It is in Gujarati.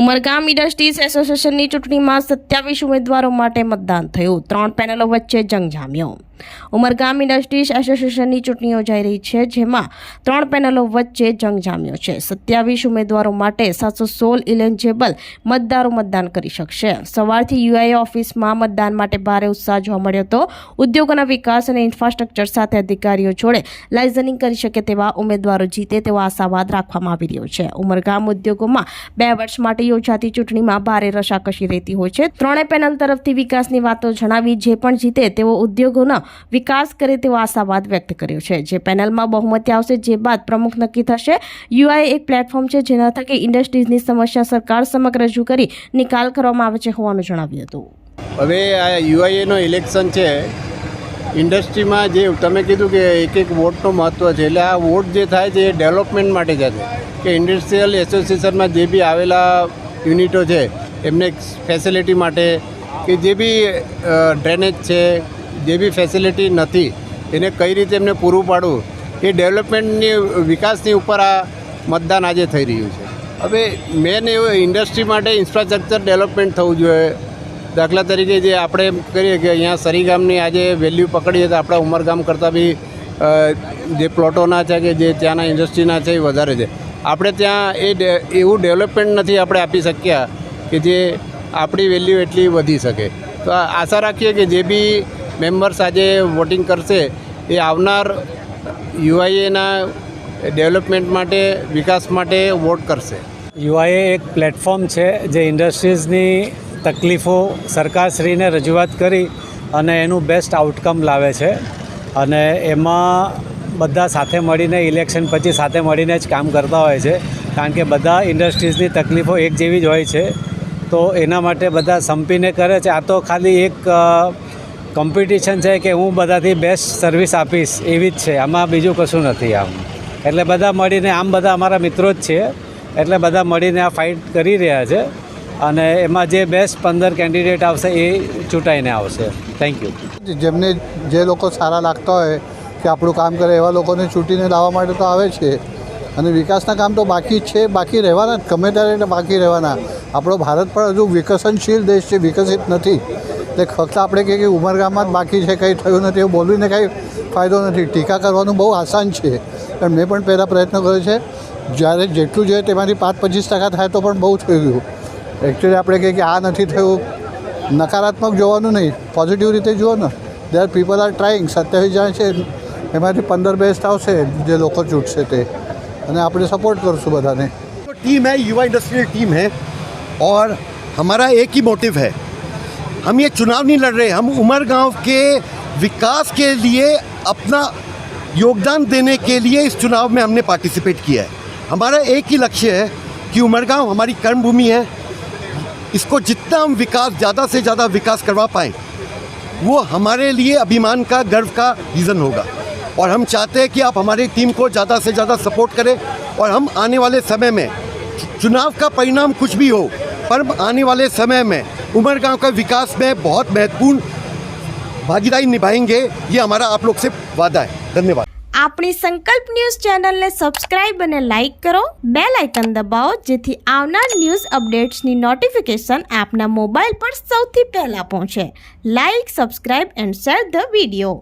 ઉમરગામ ઇન્ડસ્ટ્રીઝ એસોસિએશનની ચૂંટણીમાં સત્યાવીસ ઉમેદવારો માટે મતદાન થયું. ત્રણ પેનલો વચ્ચે જંગ જામ્યો ઉમરગામ ઇન્ડસ્ટ્રીઝ એસોસિએશનની ચૂંટણી યોજાઈ રહી છે, જેમાં ત્રણ પેનલો વચ્ચે જંગ જામ્યો છે. સત્યાવીસ ઉમેદવારો માટે સાતસો સોળ ઇલેન્જેબલ મતદારો મતદાન કરી શકશે. સવારથી યુઆઈ ઓફિસમાં મતદાન માટે ભારે ઉત્સાહ જોવા મળ્યો હતો. ઉદ્યોગોના વિકાસ અને ઇન્ફ્રાસ્ટ્રક્ચર સાથે અધિકારીઓ જોડે લાઇઝનિંગ કરી શકે તેવા ઉમેદવારો જીતે તેવો આશાવાદ રાખવામાં આવી રહ્યો છે. ઉમરગામ ઉદ્યોગોમાં બે વર્ષ માટે યોજાતી ચૂંટણીમાં ભારે રસાકસી રહેતી હોય છે. ત્રણેય પેનલ તરફથી વિકાસની વાતો જણાવી, જે પણ જીતે તેઓ ઉદ્યોગોનો વિકાસ કરે તેવો આશાવાદ વ્યક્ત કર્યો છે. જે પેનલમાં બહુમતી આવશે, જે બાદ પ્રમુખ નક્કી થશે. યુઆઈ એક પ્લેટફોર્મ છે જેના થકી ઇન્ડસ્ટ્રીઝની સમસ્યા સરકાર સમગ્ર રજૂ કરી નિકાલ કરવામાં આવે છે હોવાનું જણાવ્યું હતું. હવે આ યુઆઈએનો ઇલેક્શન છે. ઇન્ડસ્ટ્રીમાં જે તમે કીધું કે એક એક વોટનું મહત્ત્વ છે, એટલે આ વોટ જે થાય છે એ ડેવલપમેન્ટ માટે જશે કે ઇન્ડસ્ટ્રીયલ એસોસિએશનમાં જે બી આવેલા યુનિટો છે, એમને ફેસિલિટી માટે કે જે બી ડ્રેનેજ છે જે બી ફેસિલિટી નથી, એને કઈ રીતે એમને પૂરું પાડવું, એ ડેવલપમેન્ટની વિકાસની ઉપર આ મતદાન આજે થઈ રહ્યું છે. હવે મેન એવું ઇન્ડસ્ટ્રી માટે ઇન્ફ્રાસ્ટ્રક્ચર ડેવલપમેન્ટ થવું જોઈએ. દાખલા તરીકે જે આપણે કરીએ કે અહીંયા સરીગામની આજે વેલ્યુ પકડીએ તો આપણા ઉમરગામ કરતાં બી જે પ્લોટોના છે કે જે ત્યાંના ઇન્ડસ્ટ્રીના છે એ વધારે છે. આપણે ત્યાં એ એવું ડેવલપમેન્ટ નથી આપણે આપી શક્યા કે જે આપણી વેલ્યુ એટલી વધી શકે. તો આશા રાખીએ કે જે બી મેમ્બર્સ આજે વોટિંગ કરશે એ આવનાર યુઆઈએના ડેવલપમેન્ટ માટે, વિકાસ માટે વોટ કરશે. યુઆઈએ એક પ્લેટફોર્મ છે જે ઇન્ડસ્ટ્રીઝની તકલીફો સરકારશ્રીને રજૂઆત કરી અને એનું બેસ્ટ આઉટકમ લાવે છે. અને એમાં બધા સાથે મળીને ઇલેક્શન પછી સાથે મળીને જ કામ કરતા હોય છે. કારણ કે બધા ઇન્ડસ્ટ્રીઝની તકલીફો એક જેવી જ હોય છે. તો એના માટે બધા સંપીને કરે છે. આ તો ખાલી એક કોમ્પિટિશન છે કે હું બધાથી બેસ્ટ સર્વિસ આપીશ, એવી જ છે. આમાં બીજું કશું નથી આમ. એટલે બધા મળીને, આમ બધા અમારા મિત્રો જ છે એટલે બધા મળીને આ ફાઇટ કરી રહ્યા છે. અને એમાં જે બેસ્ટ પંદર કેન્ડિડેટ આવશે, એ ચૂંટાઈને આવશે. થેન્ક યુ જેમને જે લોકો સારા લાગતા હોય કે આપણું કામ કરે, એવા લોકોને ચૂંટીને લાવવા માટે તો આવે છે. અને વિકાસના કામ તો બાકી છે, બાકી રહેવાના ગમે ત્યારે બાકી રહેવાના. આપણો ભારત પણ હજુ વિકસનશીલ દેશ છે, વિકસિત નથી. એટલે ફક્ત આપણે કહીએ કે ઉમરગામમાં જ બાકી છે કંઈ થયું નથી એવું બોલવીને કંઈ ફાયદો નથી ટીકા કરવાનું બહુ આસાન છે પણ મેં પણ પહેલાં પ્રયત્ન કર્યો છે જ્યારે જેટલું જોઈએ તેમાંથી પાંચ પચીસ ટકા થાય તો પણ બહુ થઈ ગયું એકચ્યુઅલી આપણે કહીએ કે આ નથી થયું નકારાત્મક જોવાનું નહીં પોઝિટિવ રીતે જુઓ ને they are people are trying સત્યાવીસ જણ છે એમાંથી પંદર બેસ્ટ આવશે જે લોકો ચૂંટશે તે અને આપણે સપોર્ટ કરશું બધાને तो टीम है युवा इंडस्ट्रियल टीम है और हमारा एक ही मोटिव है हम ये चुनाव नहीं लड़ रहे, हम उमर गाँव के विकास के लिए अपना योगदान देने के लिए इस चुनाव में हमने पार्टिसिपेट किया है। हमारा एक ही लक्ष्य है कि उमरगांव हमारी कर्म भूमि है। इसको जितना हम विकास, ज़्यादा से ज़्यादा विकास करवा पाएँ, वो हमारे लिए अभिमान का, गर्व का रीज़न होगा। और हम चाहते हैं कि आप हमारी टीम को ज़्यादा से ज़्यादा सपोर्ट करें और हम आने वाले समय में, चुनाव का परिणाम कुछ भी हो, पर आने वाले समय में उमरगांव का विकास में बहुत महत्वपूर्ण भागीदारी निभाएंगे ये हमारा आप लोग से वादा है धन्यवाद આપણી સંકલ્પ ન્યૂઝ ચેનલને સબસ્ક્રાઇબ અને લાઇક કરો બે લાઇકન દબાવો જેથી આવનાર ન્યૂઝ અપડેટ્સની નોટિફિકેશન આપના મોબાઈલ પર સૌથી પહેલાં પહોંચે like subscribe and share the video